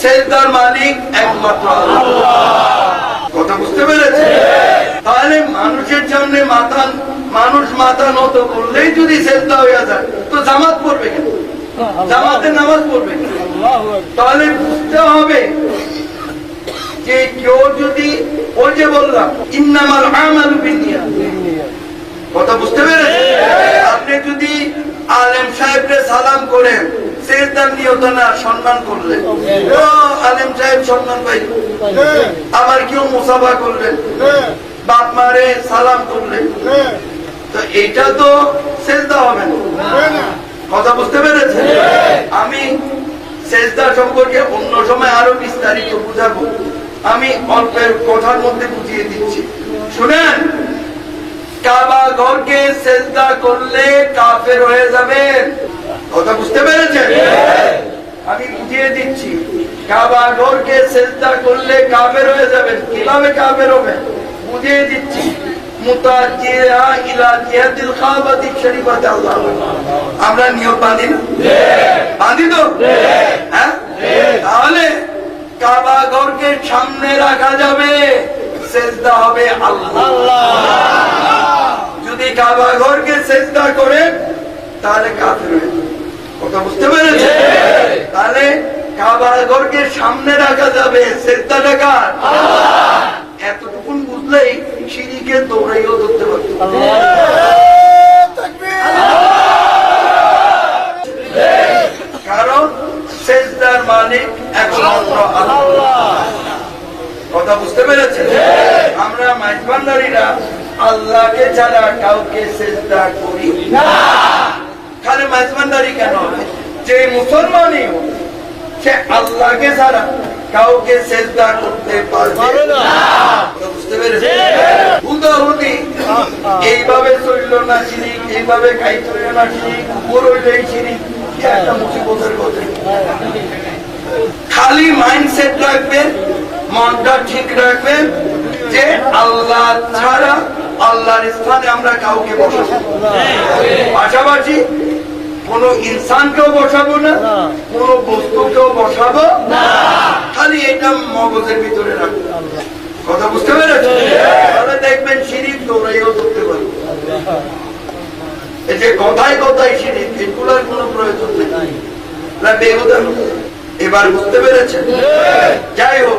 সেজদার মালিক একমাত্র কথা বুঝতে পেরেছে তাহলে মানুষের সামনে মাথা মানুষ মাথা নত করলেই যদি সেজদা হয়ে যায়, তো জামাত পড়বে কেন? জামাতে নামাজ পড়বে তাহলে বুঝতে হবে যে কেউ যদি ওই যে বললাম, ইন্নামাল আমালু বিনিয়া কথা বুঝতে পেরেছেন? আপনি যদি আলেম সাহেবকে সালাম করেন কেউ মুসাফা করলেন। বাপ মারে সালাম করলেন। তো এটা তো হবে কথা বুঝতে পেরেছেন? আমি সেজদা সম্পর্কে অন্য সময় আরও বিস্তারিত বুঝাবো। আমি অল্পের কথার মধ্যে বুঝিয়ে দিচ্ছি। শুনেন, কাবা ঘরকে সেজদা করলে কাফের হয়ে যাবেন। কথা বুঝতে পেরেছেন? আমি বুঝিয়ে দিচ্ছি কাবা ঘরকে সেজদা করলে কাফের হয়ে যাবেন। কীভাবে কাফের হবেন বুঝিয়ে দিচ্ছি। আমরা নিয়ম বাঁধি না বাঁধি তো হ্যাঁ? তাহলে কাবা ঘরকে সামনে রাখা যাবে। সেজদা হবে আল্লাহ। যদি কাবা ঘরকে চেষ্টা করে তাহলে কাফের বুঝতে পেরেছে তাহলে কাবা ঘরকে সামনে রাখা যাবে চেষ্টা রাখার এতটুকুন বুঝলেই সিঁড়িকে দৌড়াইও ধরতে পারতো। কারণ সেজদার মালিক একমাত্র আল্লাহ। কথা বুঝতে পেরেছেন? আমরা মাইজবান্ডারিরা আল্লাহকে ছাড়া কাউকে চেষ্টা করি না। খালি কেন? যে মুসলমানই সে আল্লাহকে ছাড়া কাউকে চেষ্টা করতে পারবে না। বুঝতে এইভাবে চলল না শিরিক এইভাবে খাই চলল না শিরিক উপর হইলেই কি একটা মুসিবতের কথা। খালি মাইন্ডসেট রাখবেন মনটা ঠিক রাখবেন যে আল্লাহ ছাড়া আল্লাহর স্থানে আমরা কাউকে বসাবো পাশাপাশি কোন ইনসানকেও বসাবো না কোন বস্তুকেও বসাবো খালি এটা মগজের ভিতরে রাখব। কথা বুঝতে পেরেছেন? তাহলে দেখবেন সিঁড়ি দৌড়াইও ধরতে পারব। এই যে কথায় কথায় সিঁড়ি এগুলোর কোনো প্রয়োজন নেই। না বেহুদা এবার বুঝতে পেরেছেন? যাই হোক।